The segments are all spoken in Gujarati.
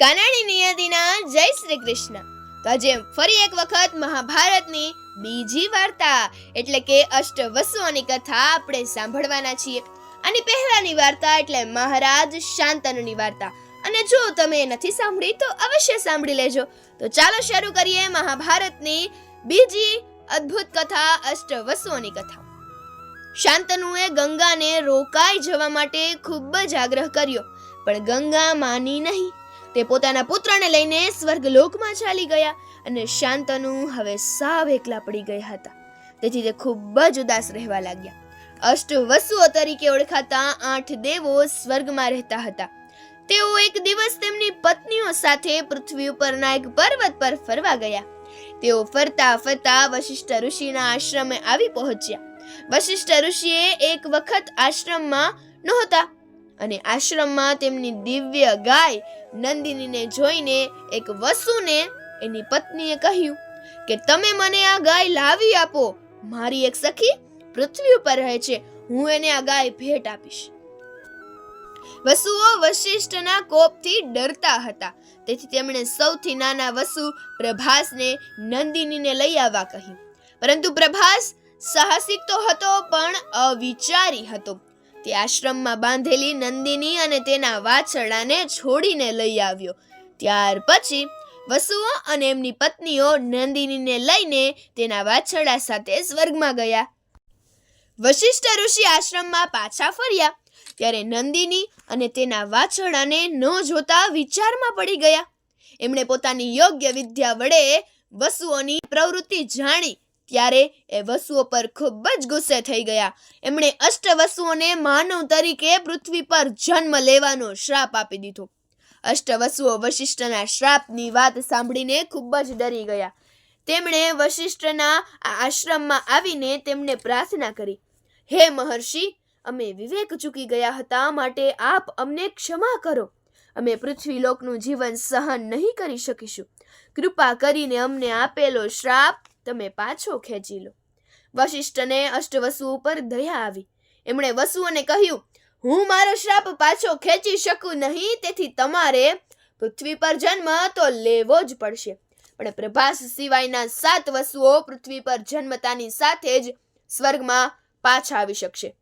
કાનાણી નિયતિના જય શ્રી કૃષ્ણ. તો આજે ફરી એક વખત મહાભારતની બીજી વાર્તા, એટલે કે અષ્ટવસુઓની કથા આપણે સાંભળવાના છીએ. આની પહેલાની વાર્તા એટલે મહારાજ શાંતનુની વાર્તા. અને જો તમે નથી સાંભળી, તો અવશ્ય સાંભળી લેજો. તો ચાલો શરૂ કરીએ મહાભારતની બીજી અદ્ભુત કથા અષ્ટવસુઓની કથા. શાંતનુએ ગંગાને રોકાઈ જવા માટે ખૂબ જ આગ્રહ કર્યો, પણ ગંગા માની નહીં. તે પોતાના પુત્રને લઈને સ્વર્ગલોકમાં ચાલી ગયા અને શાંતનુ હવે સાવ એકલા પડી ગયા હતા. તેથી તે ખૂબ જ ઉદાસ રહેવા લાગ્યા. અષ્ટવસુઓ તરીકે ઓળખાતા આઠ દેવો સ્વર્ગમાં રહેતા હતા. તેઓ એક દિવસ તેમની પત્નીઓ સાથે પૃથ્વી ઉપરના એક પર્વત પર ફરવા ગયા. તેઓ ફરતા ફરતા વશિષ્ઠ ઋષિના આશ્રમે આવી પહોંચ્યા. વશિષ્ઠ ઋષિએ એક વખત આશ્રમમાં નહોતા અને આશ્રમમાં તેમની દિવ્ય ગાય નંદિનીને જોઈને એક વસુને એની પત્નીએ કહ્યું કે તમે મને આ ગાય લાવી આપો. મારી એક સખી પૃથ્વી ઉપર રહે છે. હું એને આ ગાય ભેટ આપીશ. વસુઓ વશિષ્ઠના કોપથી ડરતા હતા. તેથી તેમણે સૌથી નાના વસુ પ્રભાસને નંદિનીને લઈ આવવા કહ્યું. પરંતુ પ્રભાસ સાહસિક તો હતો, પણ અવિચારી હતો. તે આશ્રમમાં બાંધેલી નંદિની અને તેના વાછરડાને છોડીને લઈ આવ્યો. ત્યાર પછી વસુઓ અને એમની પત્નીઓ નંદિનીને લઈને તેના વાછરડા સાથે સ્વર્ગમાં ગયા. વશિષ્ઠ ઋષિ આશ્રમમાં પાછા ફર્યા. ત્યારે નંદિની અને તેના વાછરડાને ન જોતા વિચારમાં પડી ગયા. એમણે પોતાની યોગ્ય વિદ્યા વડે વસુઓની પ્રવૃત્તિ જાણી ત્યારે એ વસુઓ પર ખૂબ જ ગુસ્સે થઈ ગયા. એમણે અષ્ટવસુઓને માનવ તરીકે પૃથ્વી પર જન્મ લેવાનો શ્રાપ આપી દીધો. અષ્ટવસુઓ વશિષ્ઠના શ્રાપની વાત સાંભળીને ખૂબ જ ડરી ગયા. તેમણે વશિષ્ઠના આશ્રમમાં આવીને તેમને પ્રાર્થના કરી, હે મહર્ષિ, અમે વિવેક ચૂકી ગયા હતા માટે આપ અમને ક્ષમા કરો. અમે પૃથ્વી લોકનું જીવન સહન નહીં કરી શકીશું. કૃપા કરીને અમને આપેલો શ્રાપ તમે પાછો ખેંચી લો. વશિષ્ઠને અષ્ટવસુ ઉપર દયા આવી. એમણે વસુઓને કહ્યું, હું મારો શ્રાપ પાછો ખેંચી શકું નહીં, તેથી તમારે પૃથ્વી પર જન્મ તો લેવો જ પડશે. પણ પ્રભાસ સિવાયના સાત વસુઓ પૃથ્વી પર જન્મતાની સાથે જ સ્વર્ગમાં પાછા આવી શકશે.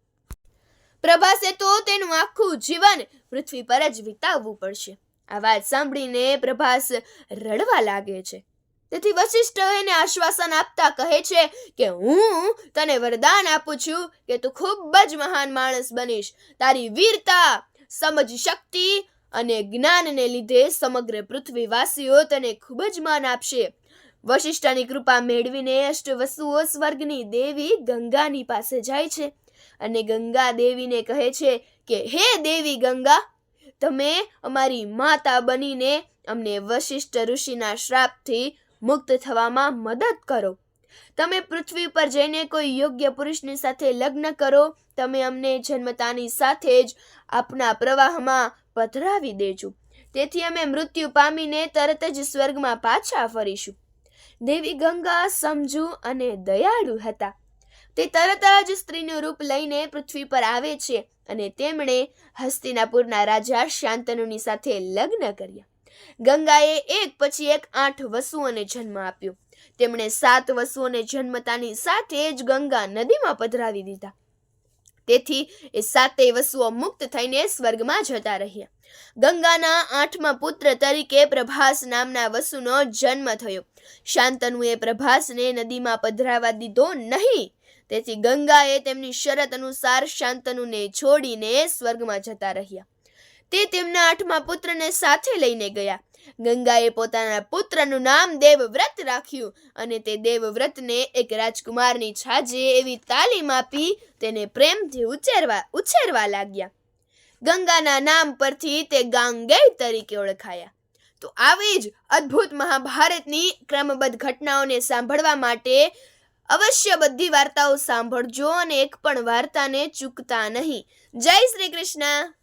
પ્રભાસે તો તેનું આખું જીવન પૃથ્વી પર જ વિતાવવું પડશે. આ વાત સાંભળીને પ્રભાસ રડવા લાગે છે. તેથી વશિષ્ઠ એને આશ્વાસન આપતા કહે છે કે હું તને વરદાન આપું છું કે તું ખૂબ જ મહાન માણસ બનીશ. તારી વીરતા, સમજ શક્તિ અને જ્ઞાનને લીધે સમગ્ર પૃથ્વીવાસીઓ તને ખૂબ જ માન આપશે. વશિષ્ઠની કૃપા મેળવીને અષ્ટવસુઓ સ્વર્ગની દેવી ગંગાની પાસે જાય છે અને ગંગા દેવીને કહે છે કે, હે દેવી ગંગા, તમે અમારી માતા બનીને અમને વશિષ્ઠ ઋષિના શ્રાપથી મુક્ત થવામાં મદદ કરો. તમે પૃથ્વી પર જઈને કોઈ યોગ્ય પુરુષની સાથે લગ્ન કરો, તમે અમને જન્મતાની સાથે જ આપના પ્રવાહમાં પધરાવી દેજો. તેથી અમે મૃત્યુ પામીને તરત જ સ્વર્ગમાં પાછા ફરીશું. દેવી ગંગા, સમજુ અને દયાળુ હતા. તે તરત જ સ્ત્રીનું રૂપ લઈને પૃથ્વી પર આવે છે અને તેમણે હસ્તિનાપુરના રાજા શાંતનુની સાથે લગ્ન કર્યા. ગંગાએ એક પછી એક આઠ વસુઓને જન્મ આપ્યો. તેમણે સાત વસુઓને જન્મતાની સાથે જ ગંગા નદીમાં પધરાવી દીધા. તેથી એ સાતેય વસુઓ મુક્ત થઈને સ્વર્ગમાં જતા રહ્યા. ગંગાના આઠમા પુત્ર તરીકે પ્રભાસ નામના વસુનો જન્મ થયો. શાંતનુએ પ્રભાસને નદીમાં પધરાવા દીધો નહીં. તેથી ગંગાએ તેમની શરત અનુસાર શાંતનુને છોડીને સ્વર્ગમાં જતા રહ્યા. તે તેમના આઠમા પુત્રને સાથે લઈને ગયા. ગંગાએ પોતાના પુત્રનું નામ દેવવ્રત રાખ્યું અને તે દેવવ્રતને એક રાજકુમારની છાજે એવી તાલીમ આપી તેને પ્રેમથી ઉછેરવા ઉછેરવા લાગ્યા. ગંગાના નામ પરથી તે ગાંગેય તરીકે ઓળખાયા. તો આવી જ અદ્ભુત મહાભારતની ક્રમબદ્ધ ઘટનાઓને સાંભળવા માટે અવશ્ય બધી વાર્તાઓ સાંભળજો અને એક પણ વાર્તાને ચૂકતા નહીં. જય શ્રી કૃષ્ણ.